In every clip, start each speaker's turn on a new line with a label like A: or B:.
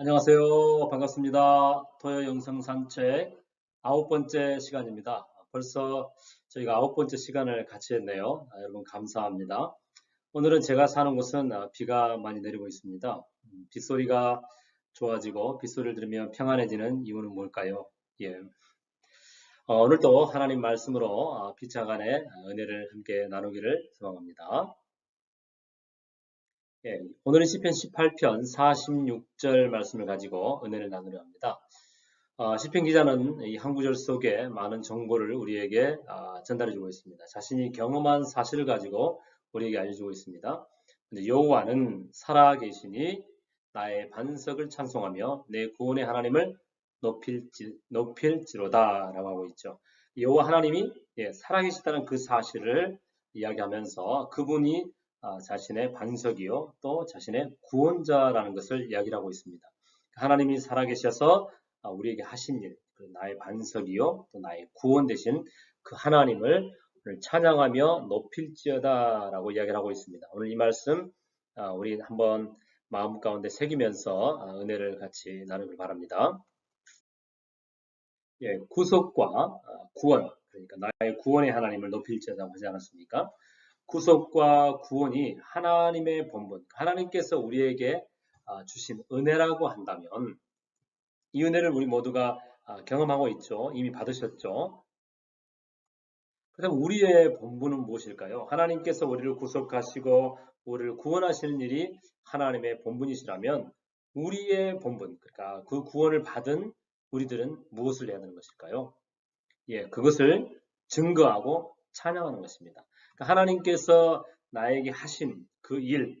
A: 안녕하세요. 반갑습니다. 토요 영상 산책 아홉 번째 시간입니다. 벌써 저희가 아홉 번째 시간을 같이 했네요. 아, 여러분 감사합니다. 오늘은 제가 사는 곳은 아, 비가 많이 내리고 있습니다. 음, 빗소리가 좋아지고 빗소리를 들으면 평안해지는 이유는 뭘까요? 예. 어, 오늘도 하나님 말씀으로 아, 비차간의 은혜를 함께 나누기를 소망합니다. 예, 오늘은 시편 18편 46절 말씀을 가지고 은혜를 나누려 합니다. 어, 시편 기자는 이 한 구절 속에 많은 정보를 우리에게 어, 전달해 주고 있습니다. 자신이 경험한 사실을 가지고 우리에게 알려주고 있습니다. 여호와는 살아계시니 나의 반석을 찬송하며 내 구원의 하나님을 높일지, 높일지로다 라고 하고 있죠. 여호와 하나님이 예, 살아계시다는 그 사실을 이야기하면서 그분이 아, 자신의 반석이요 또 자신의 구원자라는 것을 이야기하고 있습니다. 하나님이 살아계셔서 아, 우리에게 하신 일, 그 나의 반석이요 또 나의 구원 되신 그 하나님을 찬양하며 높일지어다라고 이야기를 하고 있습니다. 오늘 이 말씀 아, 우리 한번 마음 가운데 새기면서 은혜를 같이 나누길 바랍니다. 예, 구속과 구원, 그러니까 나의 구원의 하나님을 높일지어다 하지 않았습니까? 구속과 구원이 하나님의 본분, 하나님께서 우리에게 아, 주신 은혜라고 한다면 이 은혜를 우리 모두가 아, 경험하고 있죠. 이미 받으셨죠. 그럼 우리의 본분은 무엇일까요? 하나님께서 우리를 구속하시고 우리를 구원하시는 일이 하나님의 본분이시라면 우리의 본분, 그러니까 그 구원을 받은 우리들은 무엇을 해야 되는 것일까요? 예, 그것을 증거하고 찬양하는 것입니다. 그러니까 하나님께서 나에게 하신 그 일,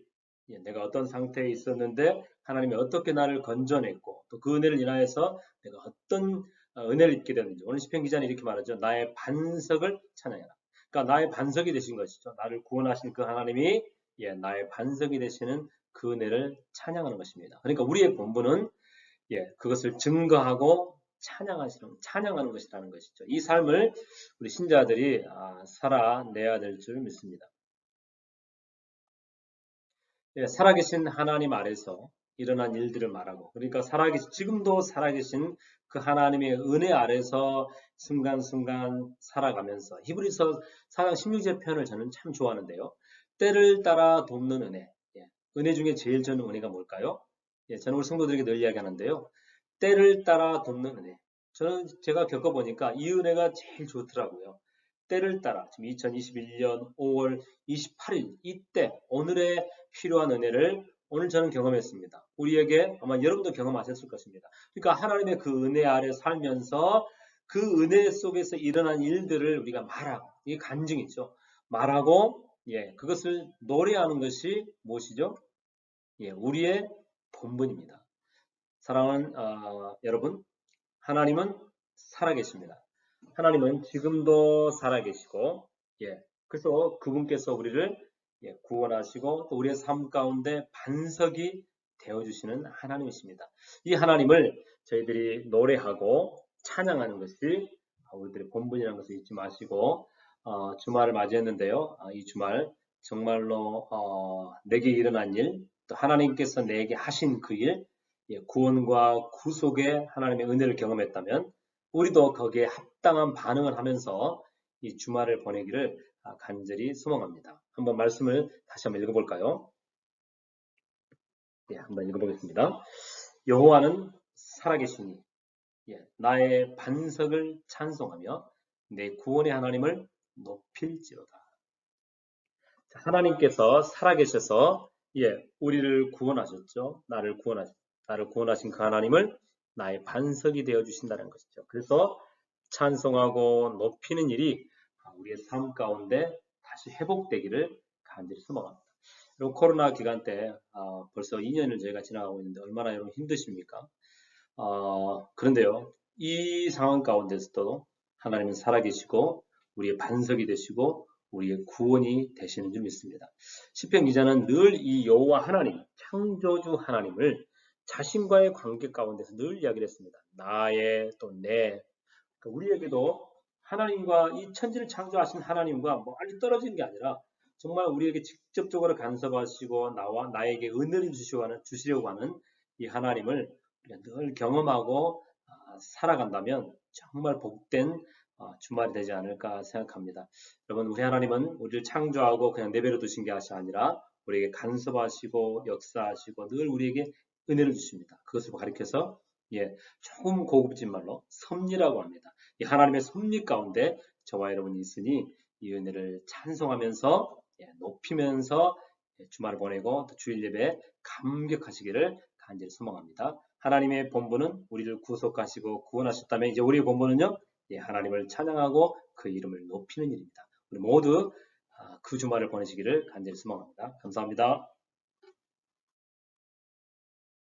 A: 예, 내가 어떤 상태에 있었는데 하나님이 어떻게 나를 건져냈고 또 그 은혜를 인하여서 내가 어떤 어, 은혜를 입게 됐는지 오늘 시편 기자는 이렇게 말하죠. 나의 반석을 찬양해라. 그러니까 나의 반석이 되신 것이죠. 나를 구원하신 그 하나님이 예, 나의 반석이 되시는 그 은혜를 찬양하는 것입니다. 그러니까 우리의 본분은 예, 그것을 증거하고 찬양하시는 찬양하는 것이라는 것이죠. 이 삶을 우리 신자들이 아, 살아내야 될 줄 믿습니다. 예, 살아계신 하나님 아래서 일어난 일들을 말하고 그러니까 살아계신 지금도 살아계신 그 하나님의 은혜 아래서 순간순간 살아가면서 히브리서 4장 16절 편을 저는 참 좋아하는데요. 때를 따라 돕는 은혜. 예, 은혜 중에 제일 저는 은혜가 뭘까요? 예, 저는 우리 성도들에게 늘 이야기하는데요. 때를 따라 돕는 은혜. 저는 제가 겪어보니까 이 은혜가 제일 좋더라고요. 때를 따라 지금 2021년 5월 28일 이때 오늘의 필요한 은혜를 오늘 저는 경험했습니다. 우리에게 아마 여러분도 경험하셨을 것입니다. 그러니까 하나님의 그 은혜 아래 살면서 그 은혜 속에서 일어난 일들을 우리가 말하고 이게 간증이죠. 말하고 예 그것을 노래하는 것이 무엇이죠? 예 우리의 본분입니다. 사랑하는 어, 여러분, 하나님은 살아계십니다. 하나님은 지금도 살아계시고, 예, 그래서 그분께서 우리를 예, 구원하시고 또 우리의 삶 가운데 반석이 되어주시는 하나님이십니다. 이 하나님을 저희들이 노래하고 찬양하는 것이 우리들의 본분이라는 것을 잊지 마시고 어, 주말을 맞이했는데요. 어, 이 주말 정말로 어, 내게 일어난 일, 또 하나님께서 내게 하신 그 일, 예, 구원과 구속의 하나님의 은혜를 경험했다면 우리도 거기에 합당한 반응을 하면서 이 주말을 보내기를 아, 간절히 소망합니다. 한번 말씀을 다시 한번 읽어볼까요? 예, 한번 읽어보겠습니다. 여호와는 살아계시니 예, 나의 반석을 찬송하며 내 구원의 하나님을 높일지어다. 하나님께서 살아계셔서 예, 우리를 구원하셨죠. 나를 구원하셨 나를 구원하신 그 하나님을 나의 반석이 되어 주신다는 것이죠. 그래서 찬송하고 높이는 일이 우리의 삶 가운데 다시 회복되기를 간절히 소망합니다. 그리고 코로나 기간 때 어, 벌써 2년을 저희가 지나가고 있는데 얼마나 여러분 힘드십니까? 어, 그런데요, 이 상황 가운데서도 하나님은 살아계시고 우리의 반석이 되시고 우리의 구원이 되시는 줄 믿습니다. 시편 기자는 늘 이 여호와 하나님, 창조주 하나님을 자신과의 관계 가운데서 늘 이야기를 했습니다. 나의 또 내. 그러니까 우리에게도 하나님과 이 천지를 창조하신 하나님과 멀리 떨어지는 게 아니라 정말 우리에게 직접적으로 간섭하시고 나와 나에게 은혜를 주시려고 하는, 주시려고 하는 이 하나님을 늘 경험하고 아, 살아간다면 정말 복된 어, 주말이 되지 않을까 생각합니다. 여러분 우리 하나님은 우리를 창조하고 그냥 내버려 두신 게 아니라 우리에게 간섭하시고 역사하시고 늘 우리에게 은혜를 주십니다. 그것을 가리켜서 예, 조금 고급진 말로 섭리라고 합니다. 이 하나님의 섭리 가운데 저와 여러분이 있으니 이 은혜를 찬송하면서 예, 높이면서 예, 주말을 보내고 또 주일 예배 감격하시기를 간절히 소망합니다. 하나님의 본분은 우리를 구속하시고 구원하셨다면 이제 우리의 본분은요, 예, 하나님을 찬양하고 그 이름을 높이는 일입니다. 우리 모두 아, 그 주말을 보내시기를 간절히 소망합니다. 감사합니다.